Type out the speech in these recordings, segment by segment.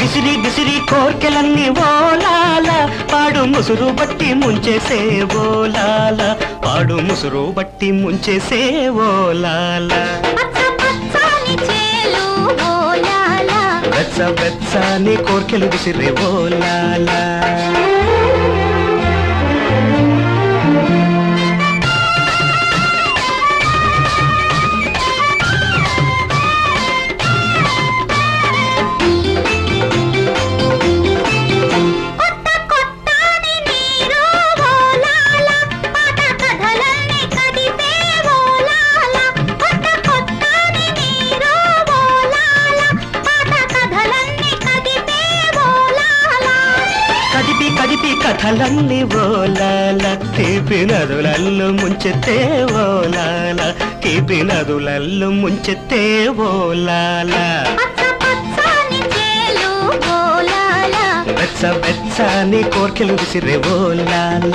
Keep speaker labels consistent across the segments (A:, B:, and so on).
A: విసిరి విసిరి కోర్కెలన్నీ ఓలాల. పాడు ముసురు బట్టి ముంచేసే ఓలాల. పాడు ముసురు బట్టి ముంచేసే ఓలాల. వెచ్చ వెచ్చని కోర్కెలు విసిరే ఓలాలా.
B: కథలన్నీ ఓలాల.
A: తీపి నదులల్లు ముంచెత్తే ఓలాల. తీపి నదులల్లు ముంచెత్తే ఓలాల. వెచ్చ వెచ్చని కోర్కెలు విసిరే ఓలాల.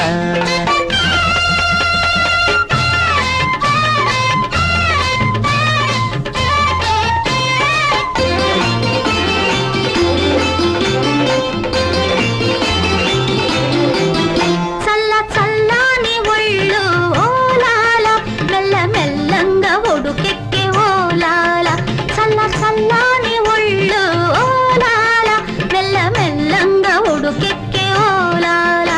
B: మెల్లంగా ఒడుకెక్కే ఓలాల చల్ల చల్లని ఒళ్ళు ఓలాల మెల్ల మెల్లంగా ఒడుకెక్కే ఓలాల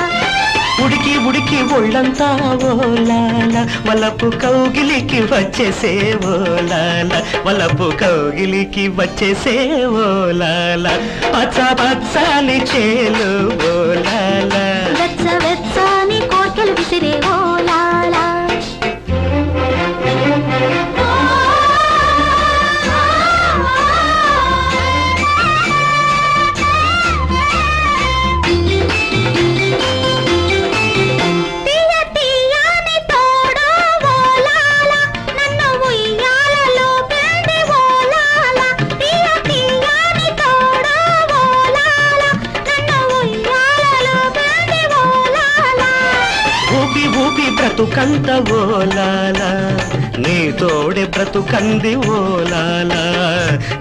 A: ఉడికి ఉడికి ఒళ్ళంతా ఓలాల వలపు కౌగిలికి వచ్చేసే ఓలాల వలపు కౌగిలికి వచ్చేసే ఓలాల పచ్చ పచ్చని చేలు ఓలాల ఊపి బ్రతుకంత ఓలాల నీ తోడె బ్రతుకంది ఓలాల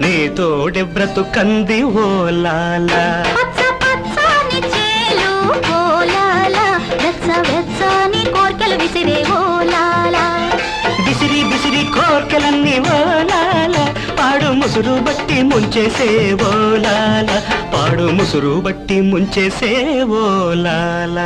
A: నీ తోడె బ్రతుకంది ఓలాల
B: విసిరే
A: బిసిరి కోర్కెలన్నీ ఓలాల పాడు ముసురు బట్టి ముంచేసే ఓలాల పాడు ముసురు బట్టి ముంచేసే ఓలాల